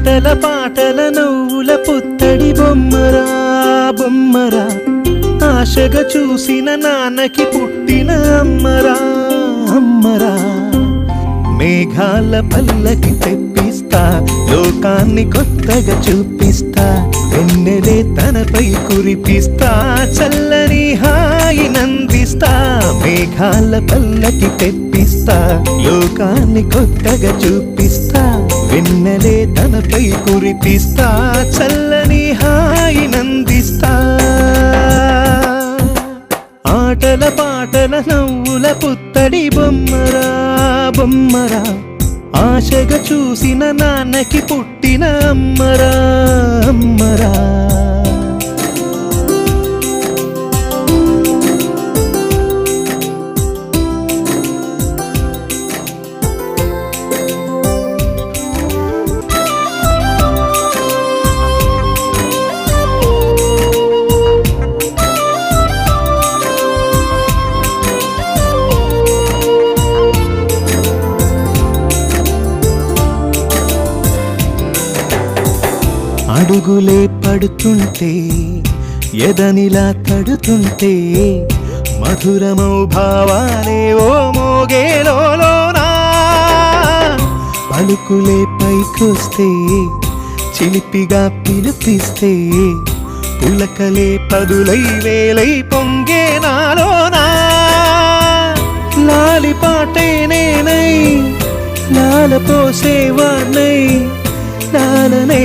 ఆటల పాటల నవ్వుల పుత్తడి బొమ్మరా బొమ్మరా. ఆశగా చూసిన నాన్నకి పుట్టిన అమ్మరా అమ్మరా. మేఘాల పల్లకి చూపిస్తా లోకాన్ని కొత్తగా చూపిస్తా వెన్నెలే తనపై కురిపిస్తా చల్లని హాయి నందిస్తా మేఘాల పల్లకి తెప్పిస్తా లోకాన్ని కొత్తగా చూపిస్తా వెన్నెలే తనపై కురిపిస్తా చల్లని హాయి నందిస్తా. ఆటల పాటల నవ్వుల పుత్తడి బొమ్మరా బొమ్మరా. ఆశగా చూసిన నాన్నకి పుట్టిన అమ్మరా అమ్మరా. అడుగులే పడుతుంటే ఎదనిలా తడుతుంటే మధురమౌ భావాలే ఓ మోగేలోనా పలుకులే పైకొస్తే చిలిపిగా పిలిపిస్తే పులకలే పదులై వేలై పొంగే నాలోనా. లాలి పాటే నేనై లాల లాలనే.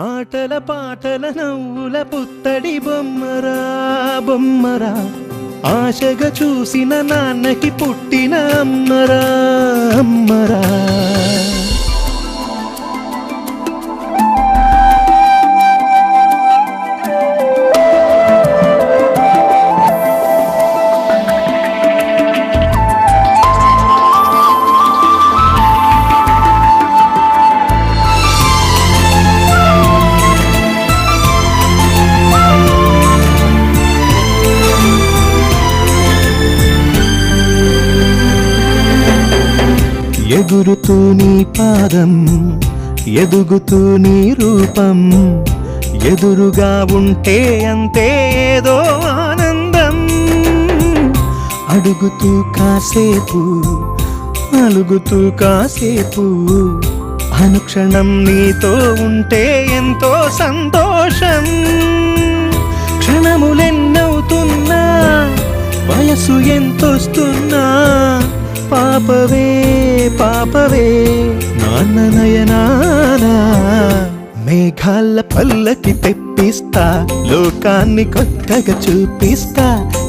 ఆటల పాటల నవ్వుల పుత్తడి బొమ్మరా బొమ్మరా. ఆశగా చూసిన నాన్నకి పుట్టిన అమ్మరా అమ్మరా. ఎగురుతూ నీ పాదం ఎదుగుతూ నీ రూపం. ఎదురుగా ఉంటే అంతే ఏదో ఆనందం. అడుగుతూ కాసేపు అలుగుతూ కాసేపు. అనుక్షణం నీతో ఉంటే ఎంతో సంతోషం. క్షణములెన్నవుతున్నా వయసు ఎంతొస్తున్నా పాపవే పాపవే నాన్న నయనానా మేఘాల పల్లకి తెప్పిస్తా లోకాన్ని కొత్తగా చూపిస్తా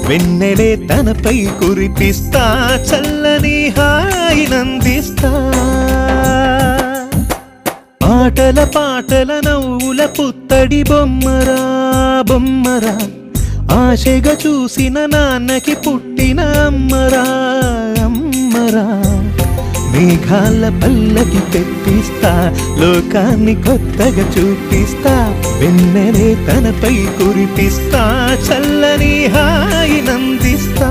వెన్నెడే తనపై కురిపిస్తా చల్లని హాయి నందిస్తా. పాటల పాటల నవ్వుల పుత్తడి బొమ్మరా బొమ్మరా. ఆశగా చూసిన నాన్నకి పుట్టిన అమ్మరా అమ్మరా. మేఘాల పల్లకి తెప్పిస్తా లోకాన్ని కొత్తగా చూపిస్తా వెన్నెలే తనపై కురిపిస్తా చల్లని హాయినందిస్తా.